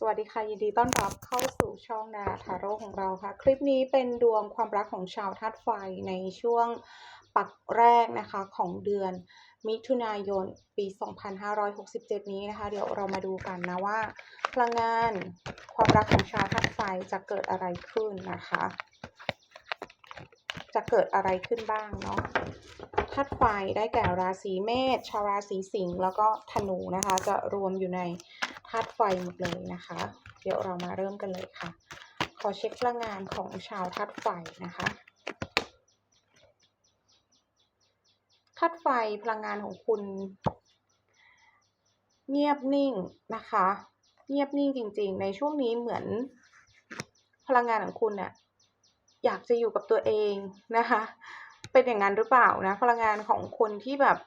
สวัสดีค่ะ ยินดีต้อนรับเข้าสู่ช่องนาทาโร่ของเราค่ะ คลิปนี้เป็นดวงความรักของชาวธาตุไฟในช่วงปักแรกนะคะของเดือนมิถุนายนปี 2567 นี้นะคะ เดี๋ยวเรามาดูกันนะว่า พลังงานความรักของชาวธาตุไฟจะเกิดอะไรขึ้นนะคะ จะเกิดอะไรขึ้นบ้างเนาะธาตุไฟได้แก่ราศีเมษชาวราศีสิงห์แล้วก็ธนูนะคะ จะรวมอยู่ใน ธาตุไฟหมดเลยนะคะ เดี๋ยวเรามาเริ่มกันเลยค่ะ ขอเช็คพลังงานของชาวธาตุไฟนะคะธาตุไฟพลังงานของคุณ เงียบนิ่งนะคะ เงียบนิ่งจริง ๆ ในช่วงนี้เหมือน พลังงานของคุณเนี่ยอยากจะอยู่กับตัวเองนะคะ เป็นอย่างนั้นหรือเปล่านะ พลังงานของคนที่แบบ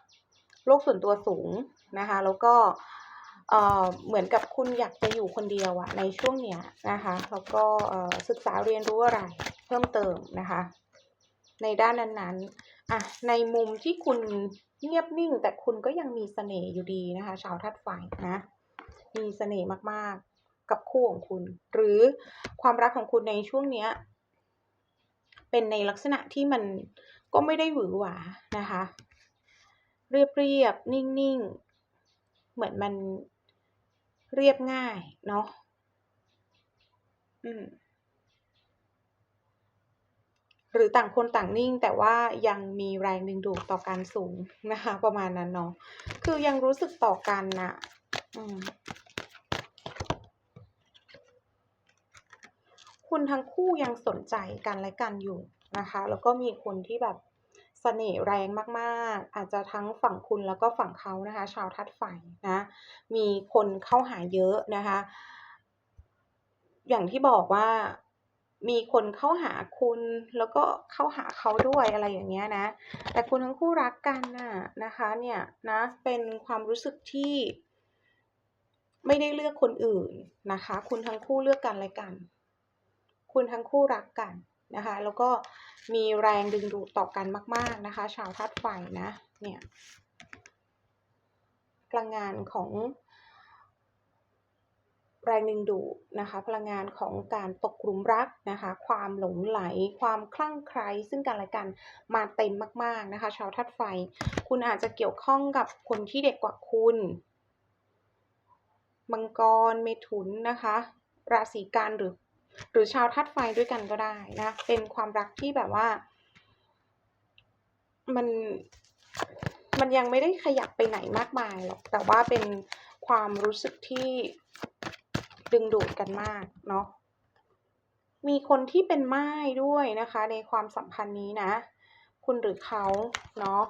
โลกส่วนตัวสูงนะคะ แล้วก็ เหมือนกับคุณอยากจะอยู่คนเดียวอะในช่วงเนี้ยนะคะแล้วก็ศึกษาเรียนรู้อะไรเพิ่มเติมนะคะ ในด้านนั้นๆอะในมุมที่คุณเงียบนิ่ง แต่คุณก็ยังมีเสน่ห์อยู่ดีนะคะชาวธาตุไฟนะมีเสน่ห์มากๆกับคู่ของคุณ หรือความรักของคุณในช่วงเนี้ยเป็นในลักษณะที่มันก็ไม่ได้หวือหวานะคะ เรียบเรียบนิ่งนิ่งเหมือนมัน เรียบง่ายเนาะอืมหรือต่างคนต่างนิ่งแต่ว่ายังมีแรงดึงดูดต่อกันสูงนะคะ ประมาณนั้นเนาะคือยังรู้สึกต่อกันนะอืมคุณทั้งคู่ยังสนใจกันและกันอยู่นะคะ แล้วก็มีคนที่แบบ สน่ห์แรงมากๆ อาจจะทั้งฝั่งคุณแล้วก็ฝั่งเขานะคะ ชาวธาตุไฟนะ มีคนเข้าหาเยอะนะคะ อย่างที่บอกว่ามีคนเข้าหาคุณแล้วก็เข้าหาเขาด้วยอะไรอย่างเงี้ยนะ แต่คุณทั้งคู่รักกันน่ะนะคะเนี่ยนะเป็นความรู้สึกที่ไม่ได้เลือกคนอื่นนะคะ คุณทั้งคู่เลือกกันและกัน คุณทั้งคู่รักกัน นะคะ แล้วก็มีแรงดึงดูดต่อกันมาก ๆนะคะ ชาวธาตุไฟนะเนี่ยพลังงานของแรงดึงดูดนะคะ พลังงานของการตกหลุมรักนะคะ ความหลงไหล ความคลั่งไคล้ซึ่งกันและกันมาเต็มมาก ๆนะคะ ชาวธาตุไฟ คุณอาจจะเกี่ยวข้องกับคนที่เด็กกว่าคุณมังกรเมถุนนะคะ ราศีกันหรือ หรือชาวธาตุไฟด้วยกันก็ได้นะ เป็นความรักที่แบบว่า มันมันยังไม่ได้ขยับไปไหนมากมายหรอก แต่ว่าเป็นความรู้สึกที่ดึงดูดกันมากเนาะ มีคนที่เป็นไม่ายด้วยนะคะ ในความสัมพันธ์นี้นะ คุณหรือเขาเนาะ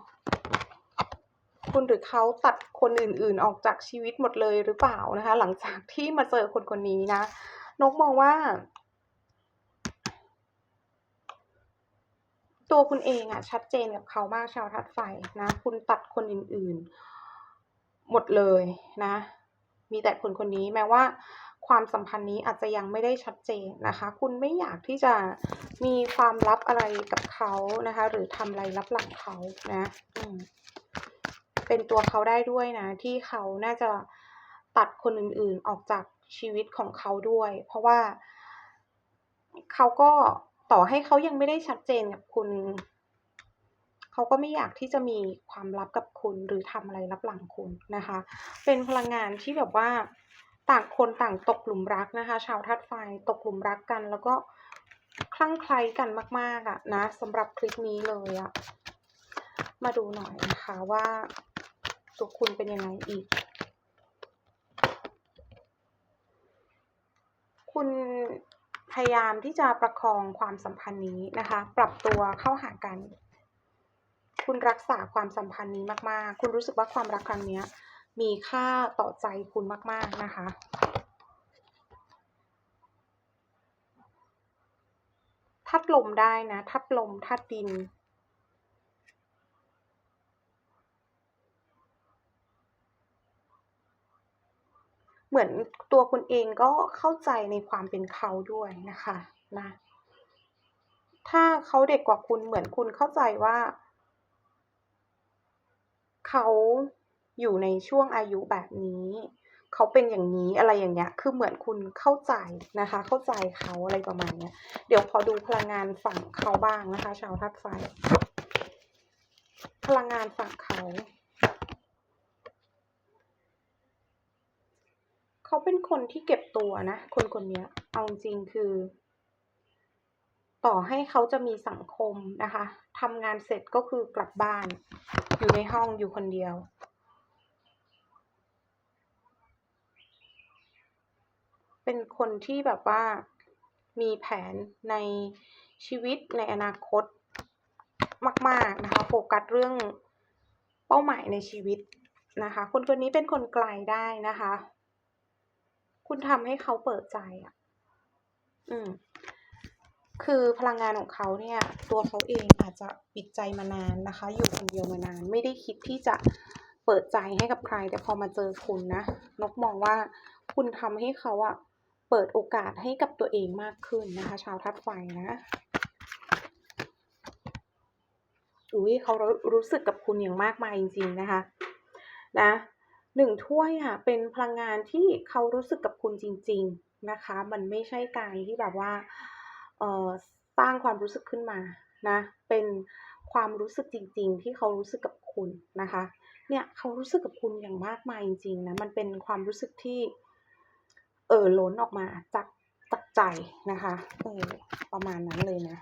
คุณหรือเขาตัดคนอื่นๆออกจากชีวิตหมดเลยหรือเปล่านะคะ หลังจากที่มาเจอคนคนนี้นะ นกมองว่า ตัวคุณเองอะชัดเจนกับเขามากชาวธาตุไฟนะ คุณตัดคนอื่นๆ หมดเลยนะ มีแต่คนคนนี้แม้ว่าความสัมพันธ์นี้อาจจะยังไม่ได้ชัดเจนนะคะ คุณไม่อยากที่จะมีความลับอะไรกับเขานะคะ หรือทำอะไรลับหลังเขานะเป็นตัวเขาได้ด้วยนะ ที่เขาน่าจะตัดคนอื่นๆออกจาก ชีวิตของเขาด้วย เพราะว่าเขาก็ต่อให้เขายังไม่ได้ชัดเจนกับคุณ เขาก็ไม่อยากที่จะมีความลับกับคุณหรือทำอะไรลับหลังคุณนะคะ เป็นพลังงานที่แบบว่าต่างคนต่างตกหลุมรักนะคะ ชาวธาตุไฟตกหลุมรักกัน แล้วก็คลั่งไคล้กันมาก ๆอะนะสำหรับคลิปนี้เลยอะมาดูหน่อยนะคะว่าตัวคุณเป็นยังไงอีก คุณพยายามที่จะประคองความสัมพันธ์นี้นะคะ ปรับตัวเข้าหากัน คุณรักษาความสัมพันธ์นี้มาก ๆ คุณรู้สึกว่าความรักครั้งนี้มีค่าต่อใจคุณมาก ๆ นะคะทัดลมได้นะ ทัดลมทัดดิน เหมือนตัวคุณเองก็เข้าใจในความเป็นเขาด้วยนะคะนะถ้าเขาเด็กกว่าคุณเหมือนคุณเข้าใจว่า เขาอยู่ในช่วงอายุแบบนี้ เขาเป็นอย่างนี้อะไรอย่างเงี้ย คือเหมือนคุณเข้าใจนะคะ เข้าใจเขาอะไรประมาณเนี้ย เดี๋ยวขอดูพลังงานฝั่งเขาบ้างนะคะ ชาวธาตุไฟ พลังงานฝั่งเขา เขาเป็นคนที่เก็บตัวนะ คนคนนี้เอาจริงคือ ต่อให้เขาจะมีสังคมนะคะทำงานเสร็จก็คือกลับบ้าน อยู่ในห้องอยู่คนเดียว เป็นคนที่แบบว่ามีแผนในชีวิตในอนาคตมาก ๆ นะคะ โฟกัสเรื่องเป้าหมายในชีวิตนะคะ คนคนนี้เป็นคนไกลได้นะคะ คุณทำให้เขาเปิดใจอะ อืม คือพลังงานของเขาเนี่ย ตัวเขาเองอาจจะปิดใจมานานนะคะ อยู่คนเดียวมานาน ไม่ได้คิดที่จะเปิดใจให้กับใคร แต่พอมาเจอคุณนะนกมองว่าคุณทำให้เขาอะเปิดโอกาสให้กับตัวเองมากขึ้นนะคะ ชาวธาตุไฟนะอุ้ยเขารู้สึกกับคุณอย่างมากมายจริง ๆ นะคะ นะ หนึ่งถ้วยอะเป็นพลังงานที่เขารู้สึกกับคุณจริง ๆนะคะ มันไม่ใช่การที่แบบว่าเอ่อสร้างความรู้สึกขึ้นมานะเป็นความรู้สึกจริง ๆ ที่เขารู้สึกกับคุณนะคะเนี่ยเขารู้สึกกับคุณอย่างมากมายจริงๆนะมันเป็นความรู้สึกที่เอ่อล้นออกมาจากจากใจนะคะเออประมาณนั้นเลยนะ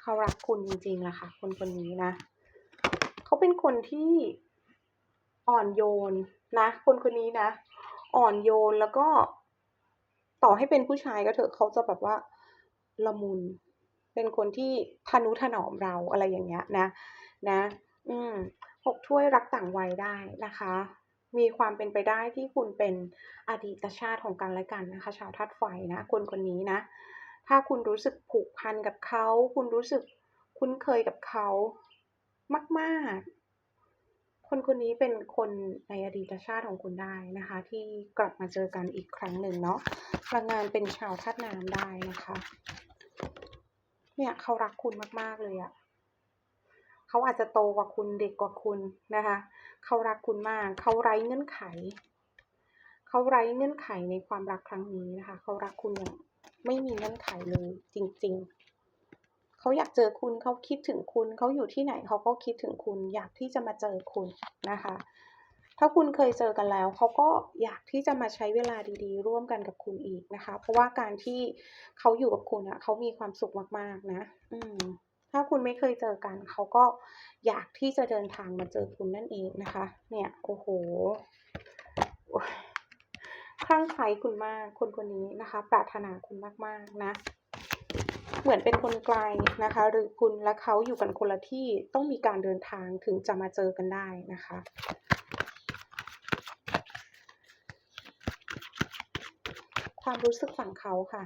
เขารักคุณจริงๆแหละค่ะคนคนนี้นะ เขาเป็นคนที่อ่อนโยนนะ คนคนนี้นะ อ่อนโยนแล้วก็ต่อให้เป็นผู้ชายก็เถอะเขาจะแบบว่าละมุน เป็นคนที่ทนุถนอมเราอะไรอย่างเงี้ยนะ นะ อืมหกถ้วยรักต่างวัยได้นะคะ มีความเป็นไปได้ที่คุณเป็นอดีตชาติของกันและกันนะคะ ชาวธาตุไฟนะคนคนนี้นะ ถ้าคุณรู้สึกผูกพันกับเขา คุณรู้สึกคุ้นเคยกับเขา มาก ๆ คนคนนี้เป็นคนในอดีตชาติของคุณได้นะคะ ที่กลับมาเจอกันอีกครั้งหนึ่งเนาะพลังงานเป็นชาวธาตุน้ำได้นะคะ เนี่ยเขารักคุณมาก ๆ เลยอะเขาอาจจะโตกว่าคุณเด็กกว่าคุณนะคะ เขารักคุณมาก เขาไร้เงื่อนไข เขาไร้เงื่อนไขในความรักครั้งนี้นะคะ เขารักคุณอย่างไม่มีเงื่อนไขเลยจริง ๆ เขาอยากเจอคุณเขาคิดถึงคุณเขาอยู่ที่ไหนเขาก็คิดถึงคุณ อยากที่จะมาเจอคุณนะคะ ถ้าคุณเคยเจอกันแล้ว เขาก็อยากที่จะมาใช้เวลาดีๆ ร่วมกันกับคุณอีกนะคะ เพราะว่าการที่เขาอยู่กับคุณอะเขามีความสุขมากๆนะ อืมถ้าคุณไม่เคยเจอกัน เขาก็อยากที่จะเดินทางมาเจอคุณนั่นเองนะคะ เนี่ยโอ้โฮโอ๊ยคลั่งไคล้คุณมากคนคนนี้นะคะ ปรารถนาคุณมากๆนะ เหมือนเป็นคนไกลนะคะ หรือคุณและเขาอยู่กันคนละที่ต้องมีการเดินทางถึงจะมาเจอกันได้นะคะความรู้สึกฝั่งเขาค่ะ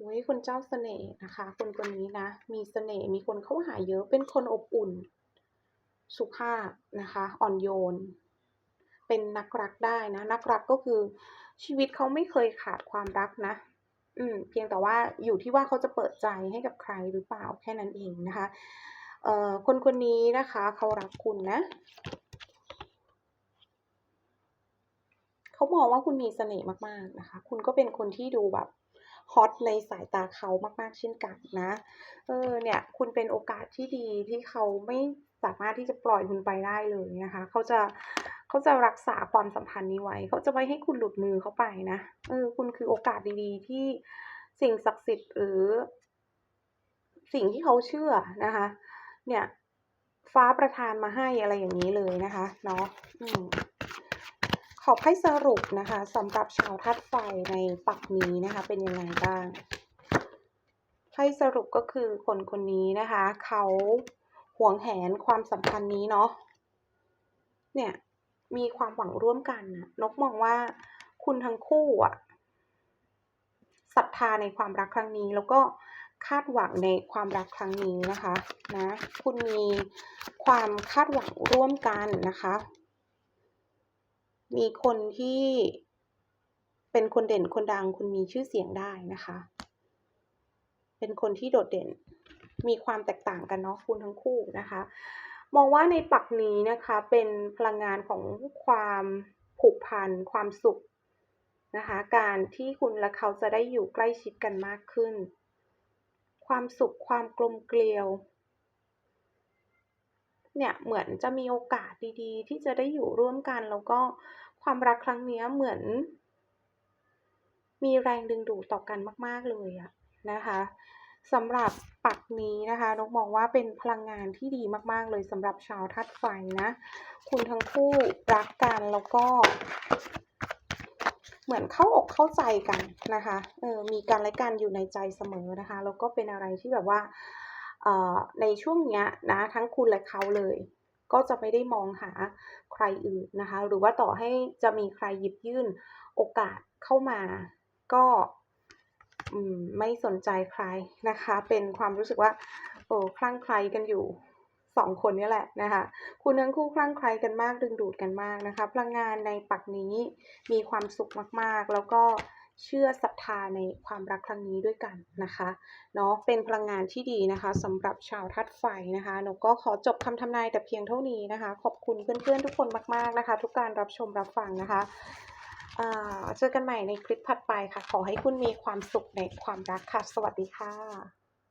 อุ๊ยคุณเจ้าเสน่ห์นะคะ คนคนนี้นะ มีเสน่ห์ มีคนเข้าหาเยอะ เป็นคนอบอุ่น สุภาพนะคะ อ่อนโยน เป็นนักรักได้นะ นักรักก็คือชีวิตเขาไม่เคยขาดความรักนะ อืมเพียงแต่ว่าอยู่ที่ว่าเขาจะเปิดใจให้กับใครหรือเปล่าแค่นั้นเองนะคะเอ่อคนคนนี้นะคะเขารักคุณนะเขามองว่าคุณมีเสน่ห์มากๆนะคะ คุณก็เป็นคนที่ดูแบบฮอตในสายตาเขามากๆเช่นกันนะ เออเนี่ย คุณเป็นโอกาสที่ดีที่เขาไม่ สามารถที่จะปล่อยคุณไปได้เลยนะคะเขาจะเขาจะรักษาความสัมพันธ์นี้ไว้เขาจะไม่ให้คุณหลุดมือเขาไปนะเออคุณคือโอกาสดีๆ ที่สิ่งศักดิ์สิทธิ์หรือ สิ่งที่เขาเชื่อนะคะ เนี่ย ฟ้าประทานมาให้อะไรอย่างงี้เลยนะคะเนาะอืมขอไพ่สรุปนะคะสำหรับชาวธาตุไฟในปักนี้นะคะ เป็นยังไงบ้างไพ่สรุปก็คือคนคนนี้นะคะ เขา หวงแหนความสัมพันธ์นี้เนาะเนี่ยมีความหวังร่วมกันน่ะนกมองว่าคุณทั้งคู่อะศรัทธาในความรักครั้งนี้ แล้วก็คาดหวังในความรักครั้งนี้นะคะนะคุณมีความคาดหวังร่วมกันนะคะ มีคนที่เป็นคนเด่นคนดังคุณมีชื่อเสียงได้นะคะ เป็นคนที่โดดเด่น มีความแตกต่างกันเนาะคุณทั้งคู่นะคะ มองว่าในปักนี้นะคะเป็นพลังงานของความผูกพันความสุขนะคะ การที่คุณและเขาจะได้อยู่ใกล้ชิดกันมากขึ้น ความสุขความกลมเกลียว เนี่ยเหมือนจะมีโอกาสดีๆ ที่จะได้อยู่ร่วมกันแล้วก็ความรักครั้งนี้เหมือน มีแรงดึงดูดต่อกันมาก ๆ เลยอะนะคะสำหรับ ปักนี้นะคะนกมองว่าเป็นพลังงานที่ดีมาก ๆ เลยสำหรับชาวธาตุไฟนะ คุณทั้งคู่รักกันแล้วก็ เหมือนเข้าอกเข้าใจกันนะคะเออมีกันและกันอยู่ในใจเสมอนะคะ แล้วก็เป็นอะไรที่แบบว่าออในช่วงเนี้ยนะทั้งคุณและเขาเลย ก็จะไม่ได้มองหาใครอื่นนะคะ หรือว่าต่อให้จะมีใครหยิบยื่นโอกาสเข้ามา ก็ ไม่สนใจใครนะคะ เป็นความรู้สึกว่าเอ่อคลั่งไคล้กันอยู่2คนนี่แหละนะคะคุณทั้งคู่คลั่งไคล้กันมากดึงดูดกันมากนะคะพลังงานในปักนี้มีความสุขมากๆ แล้วก็เชื่อศรัทธาในความรักครั้งนี้ด้วยกันนะคะเนาะเป็นพลังงานที่ดีนะคะสำหรับชาวธาตุไฟนะคะหนกก็ขอจบคำทำนายแต่เพียงเท่านี้นะคะ ขอบคุณเพื่อนๆทุกคนมากๆนะคะ ทุกการรับชมรับฟังนะคะ เจอกันใหม่ในคลิปถัดไปค่ะ ขอให้คุณมีความสุขในความรักค่ะ สวัสดีค่ะ